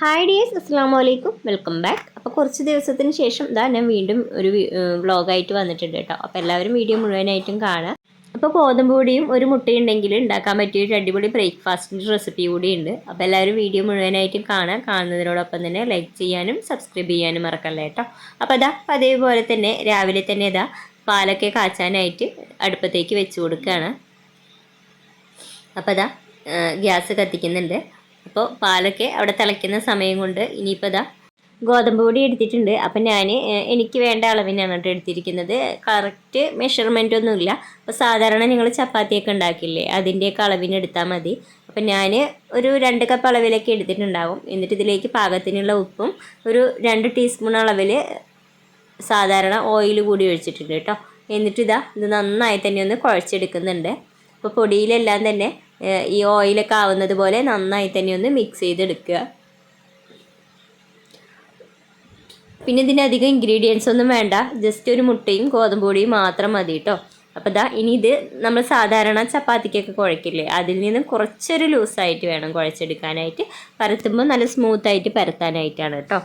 Hi dears അസ്സാം വലൈക്കും welcome back അപ്പോൾ കുറച്ച് ദിവസത്തിന് ശേഷം ഇതാ ഞാൻ വീണ്ടും ഒരു വ്ളോഗായിട്ട് വന്നിട്ടുണ്ട് കേട്ടോ. അപ്പോൾ എല്ലാവരും വീഡിയോ മുഴുവനായിട്ടും കാണുക. അപ്പോൾ ഗോതമ്പ് പൊടിയും ഒരു മുട്ടയുണ്ടെങ്കിൽ ഉണ്ടാക്കാൻ പറ്റിയ ഒരു അടിപൊളി ബ്രേക്ക്ഫാസ്റ്റിന്റെ റെസിപ്പി കൂടിയുണ്ട് അപ്പോൾ എല്ലാവരും വീഡിയോ മുഴുവനായിട്ടും കാണുക. കാണുന്നതിനോടൊപ്പം തന്നെ ലൈക്ക് ചെയ്യാനും സബ്സ്ക്രൈബ് ചെയ്യാനും മറക്കല്ല കേട്ടോ. അപ്പോൾ അതാ അതേപോലെ തന്നെ രാവിലെ തന്നെ ഇതാ പാലൊക്കെ കാച്ചാനായിട്ട് അടുപ്പത്തേക്ക് വെച്ച് കൊടുക്കുകയാണ്. അപ്പോൾ അതാ ഗ്യാസ് കത്തിക്കുന്നുണ്ട്. അപ്പോൾ പാലൊക്കെ അവിടെ തിളയ്ക്കുന്ന സമയം കൊണ്ട് ഇനിയിപ്പോൾ ഇതാ ഗോതമ്പ് പൊടി എടുത്തിട്ടുണ്ട്. അപ്പം ഞാൻ എനിക്ക് വേണ്ട അളവിനാണ് കേട്ടോ എടുത്തിരിക്കുന്നത്. കറക്റ്റ് മെഷർമെന്റ് ഒന്നുമില്ല. അപ്പോൾ സാധാരണ നിങ്ങൾ ചപ്പാത്തിയൊക്കെ ഉണ്ടാക്കില്ലേ അതിന്റെയൊക്കെ അളവിന് എടുത്താൽ മതി. അപ്പം ഞാൻ ഒരു രണ്ട് കപ്പ് അളവിലൊക്കെ എടുത്തിട്ടുണ്ടാവും. എന്നിട്ട് ഇതിലേക്ക് പാകത്തിനുള്ള ഉപ്പും ഒരു രണ്ട് ടീസ്പൂൺ അളവിൽ സാധാരണ ഓയിൽ കൂടി ഒഴിച്ചിട്ടുണ്ട് കേട്ടോ. എന്നിട്ട് ഇതാ ഇത് നന്നായി തന്നെ ഒന്ന് കുഴച്ചെടുക്കുന്നുണ്ട്. അപ്പോൾ പൊടിയിലെല്ലാം തന്നെ ഈ ഓയിലൊക്കെ ആവുന്നത് പോലെ നന്നായി തന്നെ ഒന്ന് മിക്സ് ചെയ്തെടുക്കുക. പിന്നെ ഇതിനധികം ഇൻഗ്രീഡിയൻസ് ഒന്നും വേണ്ട. ജസ്റ്റ് ഒരു മുട്ടയും ഗോതമ്പ് പൊടിയും മാത്രം മതി കേട്ടോ അപ്പോൾ ഇതാ ഇനി ഇത് നമ്മൾ സാധാരണ ചപ്പാത്തിക്കൊക്കെ കുഴക്കില്ലേ? അതിൽ നിന്ന് കുറച്ചൊരു ലൂസായിട്ട് വേണം കുഴച്ചെടുക്കാനായിട്ട്. പരത്തുമ്പോൾ നല്ല സ്മൂത്തായിട്ട് പരത്താനായിട്ടാണ് കേട്ടോ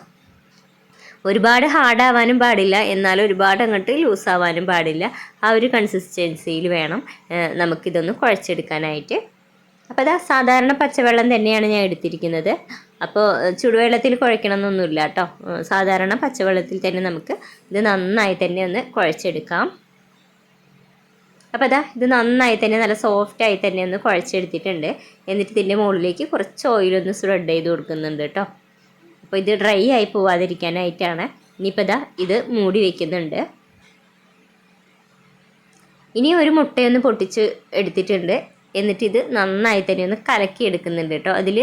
ഒരുപാട് ഹാർഡാവാനും പാടില്ല. എന്നാൽ ഒരുപാട് അങ്ങോട്ട് ലൂസാവാനും പാടില്ല. ആ ഒരു കൺസിസ്റ്റൻസിയിൽ വേണം നമുക്കിതൊന്ന് കുഴച്ചെടുക്കാനായിട്ട്. അപ്പോൾ അതാ സാധാരണ പച്ചവെള്ളം തന്നെയാണ് ഞാൻ എടുത്തിരിക്കുന്നത്. അപ്പോൾ ചുടുവെള്ളത്തിൽ കുഴക്കണമെന്നൊന്നുമില്ല കേട്ടോ സാധാരണ പച്ചവെള്ളത്തിൽ തന്നെ നമുക്ക് ഇത് നന്നായി തന്നെ ഒന്ന് കുഴച്ചെടുക്കാം. അപ്പോൾ അതാ ഇത് നന്നായി തന്നെ നല്ല സോഫ്റ്റായി തന്നെ ഒന്ന് കുഴച്ചെടുത്തിട്ടുണ്ട്. എന്നിട്ട് ഇതിന്റെ മുകളിലേക്ക് കുറച്ച് ഓയിലൊന്ന് സ്പ്രെഡ് ചെയ്ത് കൊടുക്കുന്നുണ്ട് കേട്ടോ അപ്പോൾ ഇത് ഡ്രൈ ആയി പോവാതിരിക്കാനായിട്ടാണ് ഇനിയിപ്പോൾ ഇതാ ഇത് മൂടി വയ്ക്കുന്നുണ്ട് ഇനി ഒരു മുട്ടയൊന്ന് പൊട്ടിച്ച് എടുത്തിട്ടുണ്ട്. എന്നിട്ട് ഇത് നന്നായി തന്നെ ഒന്ന് കലക്കി എടുക്കുന്നുണ്ട് കേട്ടോ. അതിൽ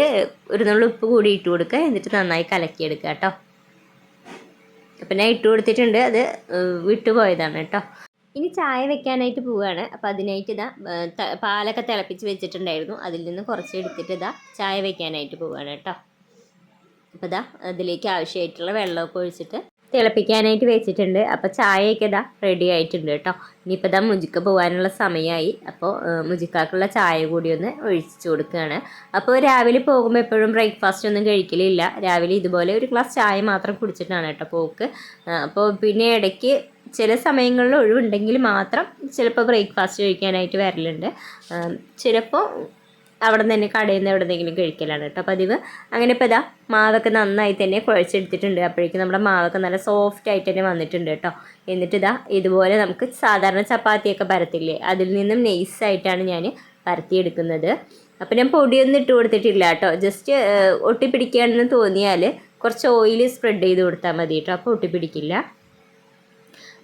ഒരു നുള്ളു ഉപ്പ് കൂടി ഇട്ട് കൊടുക്കുക. എന്നിട്ട് നന്നായി കലക്കി എടുക്കുക കേട്ടോ. അപ്പം ഞാൻ ഇട്ട് കൊടുത്തിട്ടുണ്ട്. അത് വിട്ടുപോയതാണ് കേട്ടോ. ഇനി ചായ വെക്കാനായിട്ട് പോവുകയാണ്. അപ്പം അതിനായിട്ട് ഇതാ പാലൊക്കെ തിളപ്പിച്ച് വെച്ചിട്ടുണ്ടായിരുന്നു. അതിൽ നിന്ന് കുറച്ച് എടുത്തിട്ട് ഇതാ ചായ വെക്കാനായിട്ട് പോവുകയാണ് കേട്ടോ. അപ്പോൾ ഇതാ അതിലേക്ക് ആവശ്യമായിട്ടുള്ള വെള്ളമൊക്കെ ഒഴിച്ചിട്ട് തിളപ്പിക്കാനായിട്ട് വെച്ചിട്ടുണ്ട്. അപ്പോൾ ചായയൊക്കെ ഇതാ റെഡി ആയിട്ടുണ്ട് കേട്ടോ. ഇനിയിപ്പോൾ ഇതാ മുജിക്ക പോകാനുള്ള സമയമായി. അപ്പോൾ മുജിക്കാക്കുള്ള ചായ കൂടി ഒന്ന് ഒഴിച്ചു കൊടുക്കുകയാണ് അപ്പോൾ രാവിലെ പോകുമ്പോൾ എപ്പോഴും ബ്രേക്ക്ഫാസ്റ്റ് ഒന്നും കഴിക്കലില്ല. രാവിലെ ഇതുപോലെ ഒരു ഗ്ലാസ് ചായ മാത്രം കുടിച്ചിട്ടാണ് കേട്ടോ പോക്ക്. അപ്പോൾ പിന്നെ ഇടയ്ക്ക് ചില സമയങ്ങളിൽ ഒഴിവുണ്ടെങ്കിൽ മാത്രം ചിലപ്പോൾ ബ്രേക്ക്ഫാസ്റ്റ് കഴിക്കാനായിട്ട് വരലുണ്ട്. ചിലപ്പോൾ അവിടെ നിന്ന് തന്നെ കടയിൽ നിന്ന് എവിടെ നിന്നെങ്കിലും കഴിക്കലാണ് കേട്ടോ. പതിവ്. അങ്ങനെ ഇപ്പോൾ ഇതാ മാവൊക്കെ നന്നായി തന്നെ കുഴച്ചെടുത്തിട്ടുണ്ട്. അപ്പോഴേക്കും നമ്മുടെ മാവൊക്കെ നല്ല സോഫ്റ്റ് ആയിട്ട് തന്നെ വന്നിട്ടുണ്ട് കേട്ടോ. എന്നിട്ട് ഇതാ ഇതുപോലെ നമുക്ക് സാധാരണ ചപ്പാത്തിയൊക്കെ പരത്തില്ലേ അതിൽ നിന്നും നെയ്സായിട്ടാണ് ഞാൻ പരത്തിയെടുക്കുന്നത്. അപ്പം ഞാൻ പൊടിയൊന്നും ഇട്ട് കൊടുത്തിട്ടില്ല കേട്ടോ. ജസ്റ്റ് ഒട്ടിപ്പിടിക്കുകയാണെന്ന് തോന്നിയാൽ കുറച്ച് ഓയിൽ സ്പ്രെഡ് ചെയ്ത് കൊടുത്താൽ മതി കേട്ടോ. അപ്പോൾ ഒട്ടിപ്പിടിക്കില്ല.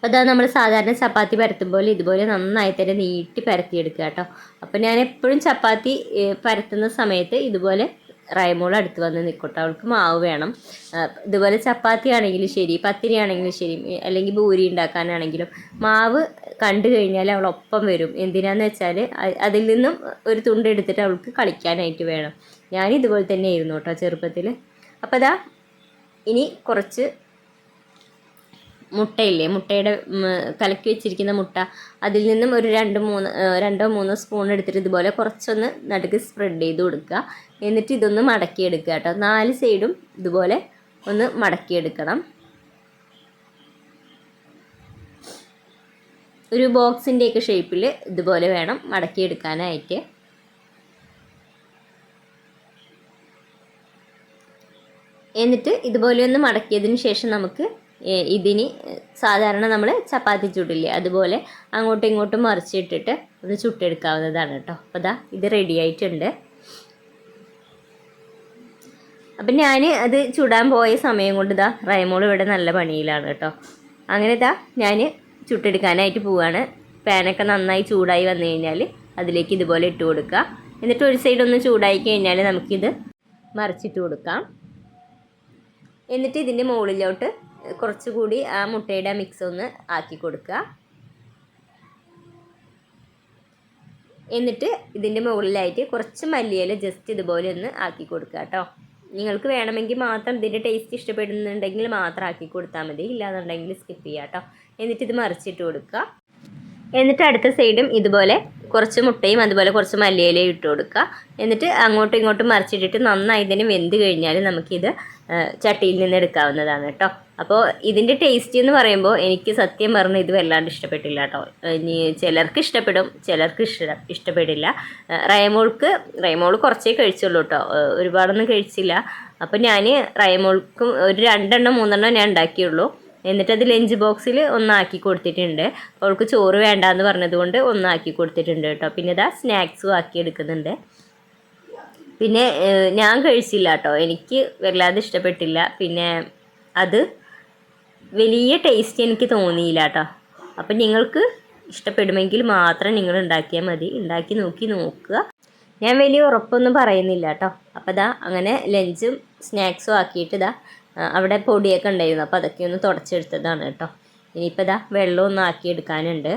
അതാ നമ്മൾ സാധാരണ ചപ്പാത്തി പരത്തുമ്പോൾ ഇതുപോലെ നന്നായി തന്നെ നീട്ടി പരത്തിയെടുക്കുക കേട്ടോ. അപ്പോൾ ഞാൻ എപ്പോഴും ചപ്പാത്തി പരത്തുന്ന സമയത്ത് ഇതുപോലെ റൈമോൾ അടുത്ത് വന്ന് നിൽക്കട്ടെ. അവൾക്ക് മാവ് വേണം. ഇതുപോലെ ചപ്പാത്തി ആണെങ്കിലും ശരി പത്തിരി ആണെങ്കിലും ശരി അല്ലെങ്കിൽ ബൂരി ഉണ്ടാക്കാനാണെങ്കിലും മാവ് കണ്ടു കഴിഞ്ഞാൽ അവൾ ഒപ്പം വരും. എന്തിനാന്ന് വെച്ചാൽ അതിൽ നിന്നും ഒരു തുണ്ട് എടുത്തിട്ട് അവൾക്ക് കളിക്കാനായിട്ട് വേണം. ഞാൻ ഇതുപോലെ തന്നെ ആയിരുന്നു കേട്ടോ ചെറുപ്പത്തിൽ അപ്പോൾ അതാ ഇനി കുറച്ച് മുട്ടയില്ലേ? മുട്ടയുടെ കലക്കി വെച്ചിരിക്കുന്ന മുട്ട. അതിൽ നിന്നും ഒരു രണ്ട് മൂന്ന് രണ്ടോ മൂന്നോ സ്പൂൺ എടുത്തിട്ട് ഇതുപോലെ കുറച്ചൊന്ന് നടുക്ക് സ്പ്രെഡ് ചെയ്ത് കൊടുക്കുക. എന്നിട്ട് ഇതൊന്ന് മടക്കിയെടുക്കുക കേട്ടോ. നാല് സൈഡും ഇതുപോലെ ഒന്ന് മടക്കിയെടുക്കണം. ഒരു ബോക്സിന്റെയൊക്കെ ഷേപ്പിൽ ഇതുപോലെ വേണം മടക്കിയെടുക്കാനായിട്ട്. എന്നിട്ട് ഇതുപോലെ ഒന്ന് മടക്കിയതിന് ശേഷം നമുക്ക് ഇതിന് സാധാരണ നമ്മൾ ചപ്പാത്തി ചുടില്ലേ? അതുപോലെ അങ്ങോട്ടും ഇങ്ങോട്ടും മറിച്ചിട്ടിട്ട് ഒന്ന് ചുട്ടെടുക്കാവുന്നതാണ് കേട്ടോ. അപ്പോൾ ഇതാ ഇത് റെഡി ആയിട്ടുണ്ട്. അപ്പം ഞാൻ അത് ചുടാൻ പോയ സമയം കൊണ്ട് ഇതാ റൈമോൾ ഇവിടെ നല്ല പണിയിലാണ് കേട്ടോ. അങ്ങനെ ഇതാ ഞാൻ ചുട്ടെടുക്കാനായിട്ട് പോവുകയാണ് പാനൊക്കെ നന്നായി ചൂടായി വന്നു കഴിഞ്ഞാൽ അതിലേക്ക് ഇതുപോലെ ഇട്ട് കൊടുക്കുക. എന്നിട്ട് ഒരു സൈഡ് ഒന്ന് ചൂടായി കഴിഞ്ഞാൽ നമുക്കിത് മറിച്ചിട്ട് കൊടുക്കാം. എന്നിട്ട് ഇതിന്റെ മുകളിലോട്ട് കുറച്ചുകൂടി ആ മുട്ടയുടെ മിക്സ് ഒന്ന് ആക്കി കൊടുക്കുക. എന്നിട്ട് ഇതിന്റെ മുകളിലായിട്ട് കുറച്ച് മല്ലിയില ജസ്റ്റ് ഇതുപോലെ ഒന്ന് ആക്കി കൊടുക്കുക കേട്ടോ. നിങ്ങൾക്ക് വേണമെങ്കിൽ മാത്രം ഇതിന്റെ ടേസ്റ്റ് ഇഷ്ടപ്പെടുന്നുണ്ടെങ്കിൽ മാത്രം ആക്കി കൊടുത്താൽ മതി. ഇല്ലാന്നുണ്ടെങ്കിൽ സ്കിപ്പ് ചെയ്യാം കേട്ടോ. എന്നിട്ട് ഇത് മറിച്ചിട്ട് കൊടുക്കുക. എന്നിട്ട് അടുത്ത സൈഡും ഇതുപോലെ കുറച്ച് മുട്ടയും അതുപോലെ കുറച്ച് മല്ലിയിലയും ഇട്ട് കൊടുക്കുക. എന്നിട്ട് അങ്ങോട്ടും ഇങ്ങോട്ടും മറിച്ചിട്ടിട്ട് നന്നായി ഇതിന് വെന്ത് കഴിഞ്ഞാൽ നമുക്കിത് ചട്ടിയിൽ നിന്ന് എടുക്കാവുന്നതാണ് കേട്ടോ. അപ്പോൾ ഇതിന്റെ ടേസ്റ്റ് എന്ന് പറയുമ്പോൾ എനിക്ക് സത്യം പറഞ്ഞ് ഇത് വല്ലാണ്ട് ഇഷ്ടപ്പെട്ടില്ല കേട്ടോ ഇനി ചിലർക്ക് ഇഷ്ടപ്പെടും ചിലർക്ക് ഇഷ്ട ഇഷ്ടപ്പെടില്ല. റയമോൾക്ക് റയമോൾ കുറച്ചേ കഴിച്ചുള്ളൂ കേട്ടോ ഒരുപാടൊന്നും കഴിച്ചില്ല. അപ്പോൾ ഞാൻ റയമോൾക്കും ഒരു രണ്ടെണ്ണം മൂന്നെണ്ണം ഞാൻ ഉണ്ടാക്കിയുള്ളൂ. എന്നിട്ട് അത് ലഞ്ച് ബോക്സിൽ ഒന്നാക്കി കൊടുത്തിട്ടുണ്ട്. അവൾക്ക് ചോറ് വേണ്ടാന്ന് പറഞ്ഞതുകൊണ്ട് ഒന്നാക്കി കൊടുത്തിട്ടുണ്ട് കേട്ടോ പിന്നെ ഇതാ സ്നാക്സും ആക്കി എടുക്കുന്നുണ്ട്. പിന്നെ ഞാൻ കഴിച്ചില്ല കേട്ടോ എനിക്ക് വല്ലാതെ ഇഷ്ടപ്പെട്ടില്ല. പിന്നെ അത് വലിയ ടേസ്റ്റ് എനിക്ക് തോന്നിയില്ല കേട്ടോ അപ്പം നിങ്ങൾക്ക് ഇഷ്ടപ്പെടുമെങ്കിൽ മാത്രം നിങ്ങൾ ഉണ്ടാക്കിയാൽ മതി. ഉണ്ടാക്കി നോക്കി നോക്കുക. ഞാൻ വലിയ ഉറപ്പൊന്നും പറയുന്നില്ല കേട്ടോ അപ്പോൾ ഇതാ അങ്ങനെ ലഞ്ചും സ്നാക്സും ആക്കിയിട്ട് ഇതാ അവിടെ പൊടിയൊക്കെ ഉണ്ടായിരുന്നു. അപ്പോൾ അതൊക്കെ ഒന്ന് തുടച്ചെടുത്തതാണ് കേട്ടോ ഇനിയിപ്പോൾ ഇതാ വെള്ളം ഒന്ന് ആക്കിയെടുക്കാനുണ്ട്.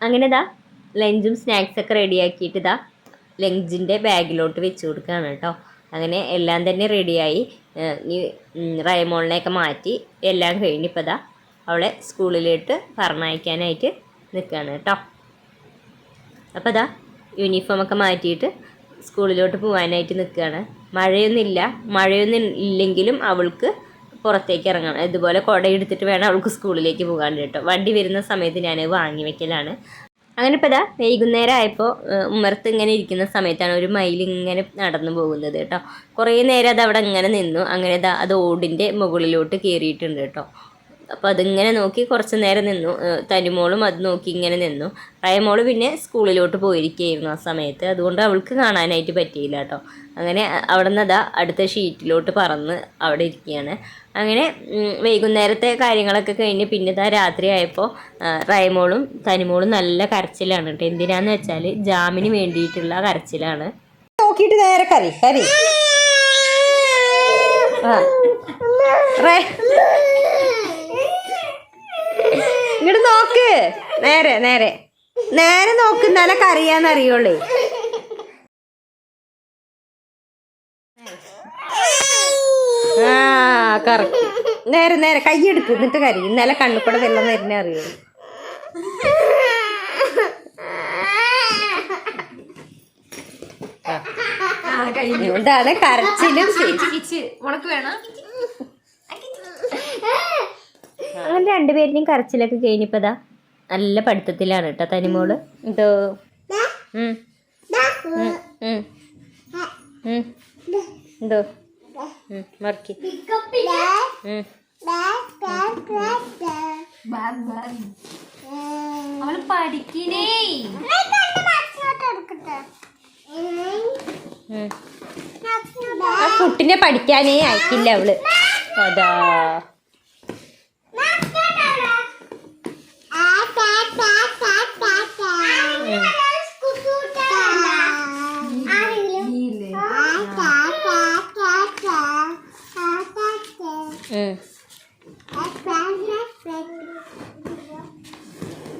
അങ്ങനെ ഇതാ ലഞ്ചും സ്നാക്സൊക്കെ റെഡിയാക്കിയിട്ട് ഇതാ ലഞ്ചിന്റെ ബാഗിലോട്ട് വെച്ച് കൊടുക്കുകയാണ് കേട്ടോ അങ്ങനെ എല്ലാം തന്നെ റെഡിയായി ഇനി ഉം, റയമോളിനെയൊക്കെ മാറ്റി എല്ലാം കഴിഞ്ഞിപ്പോൾ അവളെ സ്കൂളിലോട്ട് പറഞ്ഞയക്കാനായിട്ട് നിൽക്കുകയാണ് കേട്ടോ. അപ്പോൾ ഇതാ യൂണിഫോമൊക്കെ മാറ്റിയിട്ട് സ്കൂളിലോട്ട് പോകാനായിട്ട് നിൽക്കുകയാണ് മഴയൊന്നുമില്ല. മഴയൊന്നും ഇല്ലെങ്കിലും അവൾക്ക് പുറത്തേക്ക് ഇറങ്ങണം. ഇതുപോലെ കുട എടുത്തിട്ട് വേണം അവൾക്ക് സ്കൂളിലേക്ക് പോകാൻ കേട്ടോ വണ്ടി വരുന്ന സമയത്ത് ഞാൻ വാങ്ങി വെക്കലാണ്. അങ്ങനെ ഇപ്പോൾ ഇതാ വൈകുന്നേരം ആയപ്പോൾ ഉമ്മർത്ത് ഇങ്ങനെ ഇരിക്കുന്ന സമയത്താണ് ഒരു മയിൽ ഇങ്ങനെ നടന്നു പോകുന്നത് കേട്ടോ. കുറേ നേരം അത് അവിടെ ഇങ്ങനെ നിന്നു. അങ്ങനെ അത് ഓടിന്റെ മുകളിലോട്ട് കയറിയിട്ടുണ്ട് കേട്ടോ. അപ്പോൾ അതിങ്ങനെ നോക്കി കുറച്ച് നേരം നിന്നു. തനിമോളും അത് നോക്കി ഇങ്ങനെ നിന്നു. റയമോൾ പിന്നെ സ്കൂളിലോട്ട് പോയിരിക്കുകയായിരുന്നു ആ സമയത്ത്. അതുകൊണ്ട് അവൾക്ക് കാണാനായിട്ട് പറ്റിയില്ല കേട്ടോ. അങ്ങനെ അവിടെ നിന്ന് അതാ അടുത്ത ഷീറ്റിലോട്ട് പറന്ന് അവിടെ ഇരിക്കുകയാണ്. അങ്ങനെ വൈകുന്നേരത്തെ കാര്യങ്ങളൊക്കെ കഴിഞ്ഞ് പിന്നെ ഇതാ രാത്രി ആയപ്പോൾ റയമോളും തനിമോളും നല്ല കരച്ചിലാണ് കേട്ടോ. എന്തിനാന്ന് വെച്ചാൽ ജാമിന് വേണ്ടിയിട്ടുള്ള കരച്ചിലാണ്. നോക്കിയിട്ട് നേരെ കരി കരി ആ റേ ഇങ്ങോട്ട് നോക്ക് നേരെ നേരെ നേരെ നോക്ക് എന്നാലേ കറിയാന്നറിയുള്ളേ ആ നേരെ നേരെ കൈയെടുക്ക് എന്നിട്ട് കരി ഇന്നലെ കണ്ണുകൂടെ വെള്ളം വരുന്നേ അറിയുള്ളൂ ഇതാണ് കരച്ചിലും അങ്ങനെ രണ്ടുപേരുടെയും കരച്ചിലൊക്കെ കഴിഞ്ഞിപ്പതാ. നല്ല പഠിത്തത്തിലാണ് കേട്ടോ തനിമോൾ. എന്തോ. എന്തോ? ഉം, മറക്കി ഉം. അവൾ പഠിക്കണേ ഉം. ആ കുട്ടിനെ പഠിക്കാനേ അയക്കില്ല അവൾ. അതാ.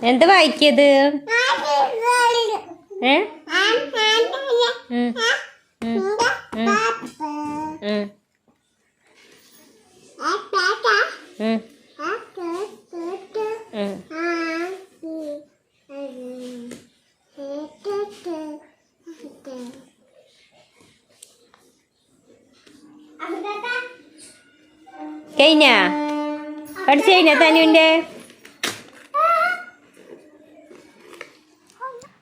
എന്താ വായിക്കിയത്? ഏ? ഉം. പഠിച്ചു കഴിഞ്ഞ തനുവിന്റെ?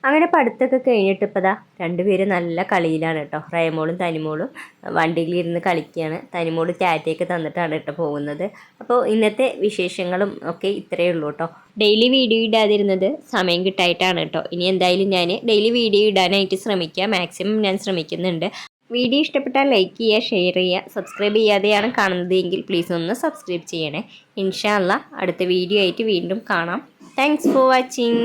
അങ്ങനെ പഠിത്തമൊക്കെ കഴിഞ്ഞിട്ട് ഇപ്പോൾ ദാ രണ്ടുപേരും നല്ല കളിയിലാണ് കേട്ടോ. റയമോളും തനിമോളും വണ്ടിയിൽ ഇരുന്ന് കളിക്കുകയാണ്. തനിമോൾ ടാറ്റയൊക്കെ തന്നിട്ടാണ് കേട്ടോ പോകുന്നത്. അപ്പോൾ ഇന്നത്തെ വിശേഷങ്ങളും ഒക്കെ ഇത്രയേ ഉള്ളൂ കേട്ടോ. ഡെയിലി വീഡിയോ ഇടാതിരുന്നത് സമയം കിട്ടായിട്ടാണ് കേട്ടോ. ഇനി എന്തായാലും ഞാൻ ഡെയിലി വീഡിയോ ഇടാനായിട്ട് ശ്രമിക്കുക മാക്സിമം ഞാൻ ശ്രമിക്കുന്നുണ്ട്. വീഡിയോ ഇഷ്ടപ്പെട്ടാൽ ലൈക്ക് ചെയ്യുക ഷെയർ ചെയ്യുക സബ്സ്ക്രൈബ് ചെയ്യാതെയാണ് കാണുന്നത് എങ്കിൽ പ്ലീസ് ഒന്ന് സബ്സ്ക്രൈബ് ചെയ്യണേ. ഇൻഷാല്ല അടുത്ത വീഡിയോ ആയിട്ട് വീണ്ടും കാണാം. Thanks for watching